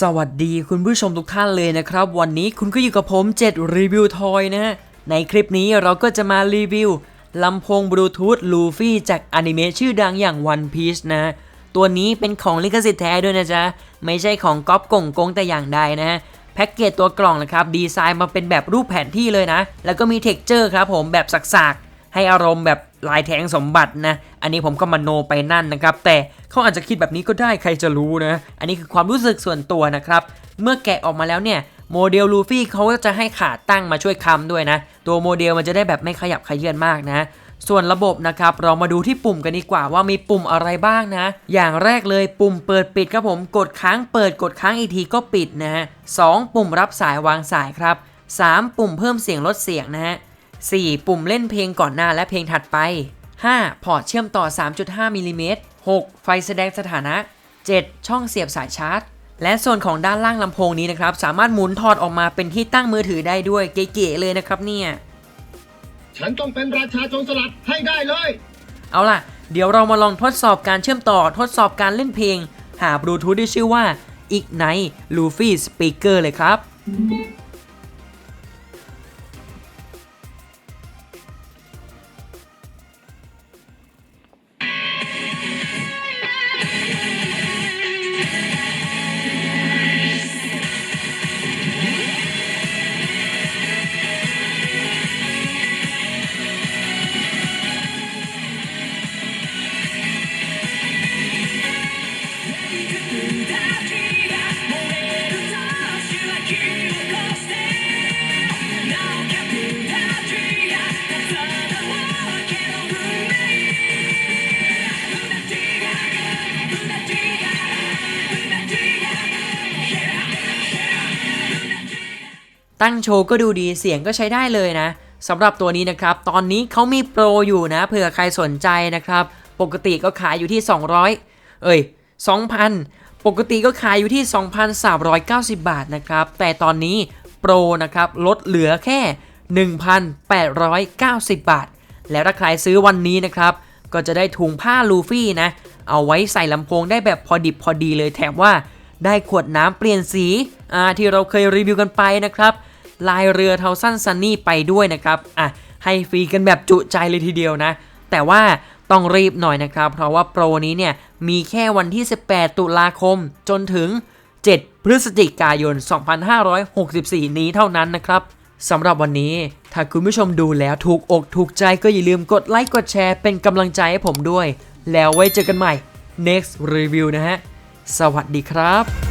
สวัสดีคุณผู้ชมทุกท่านเลยนะครับ วันนี้คุณก็อยู่กับผม 7 รีวิวทอยนะฮะ ในคลิปนี้เราก็จะมารีวิวลำโพงบลูทูธลูฟี่จากอนิเมะชื่อดังอย่าง One Piece นะ ตัวนี้เป็นของลิขสิทธิ์แท้ด้วยนะจ๊ะ ไม่ใช่ของก๊อปกงกงแต่อย่างใดนะฮะแพ็กเกจตัวกล่องนะครับ ดีไซน์มาเป็นแบบรูปแผนที่เลยนะ แล้วก็มีเท็กเจอร์ครับผมแบบสักๆ ให้อารมณ์แบบ ลายแทงสมบัตินะ อันนี้ผมก็มโนไปนั่นนะครับ แต่เขาอาจจะคิดแบบนี้ก็ได้ใครจะรู้นะ อันนี้คือความรู้สึกส่วนตัวนะครับ เมื่อแกะออกมาแล้วเนี่ยโมเดลลูฟี่เขาก็จะให้ขาตั้งมาช่วยค้ำด้วยนะ ตัวโมเดลมันจะได้แบบไม่ขยับขยื่นมากนะ ส่วนระบบนะครับ เรามาดูที่ปุ่มกันดีกว่าว่ามีปุ่มอะไรบ้างนะ อย่างแรกเลยปุ่มเปิดปิดครับผมกดค้างเปิดกดค้างอีกทีก็ปิดนะฮะสองปุ่มรับสายวางสายครับ 3 ปุ่มเพิ่มเสียงลดเสียงนะฮะ 4 ปุ่มเล่นเพลงก่อนหน้าและเพลงถัดไป 5 พอร์ตเชื่อมต่อ 3.5มิลลิเมตร 6 ไฟแสดงสถานะ 7 ช่องเสียบสายชาร์จ และส่วนของด้านล่างลำโพงนี้นะครับ สามารถหมุนถอดออกมาเป็นที่ตั้งมือถือได้ด้วยเก๋ๆเลยนะครับเนี่ย ฉันต้องเป็นราชาโจรสลัดให้ได้เลย เอาล่ะ เดี๋ยวเรามาลองทดสอบการเชื่อมต่อทดสอบการเล่นเพลง หาบลูทูธที่ชื่อว่า Ignite Luffy Speaker เลยครับ ตั้งโชว์ก็ดูดีเสียงก็ใช้ได้เลยนะสำหรับตัวนี้นะครับ ตอนนี้เขามีโปรอยู่นะ เผื่อใครสนใจนะครับ ปกติก็ขายอยู่ที่ 200 เอ้ย 2,000 ปกติก็ขายอยู่ที่ 2,390 บาทนะครับ แต่ตอนนี้โปรนะครับ ลดเหลือแค่ 1,890 บาท แล้วถ้าใครซื้อวันนี้นะครับ ก็จะได้ถุงผ้าลูฟี่นะ เอาไว้ใส่ลำโพงได้แบบพอดิบพอดีเลยแถมว่าได้ขวดน้ำเปลี่ยนสี อ่า ที่เราเคยรีวิวกันไปนะครับ ลายเรือเทาสั้นซันนี่ไปด้วยนะครับอะให้ฟรีกันแบบจุใจเลยทีเดียวนะ แต่ว่าต้องรีบหน่อยนะครับ เพราะว่าโปรนี้เนี่ยมีแค่วันที่ 18 ตุลาคมจนถึง 7 พฤศจิกายน 2564 นี้เท่านั้นนะครับสำหรับวันนี้ ถ้าคุณผู้ชมดูแล้วถูกอกถูกใจก็อย่าลืมกดไลค์กดแชร์เป็นกำลังใจให้ผมด้วย แล้วไว้เจอกันใหม่ next review นะฮะ สวัสดีครับ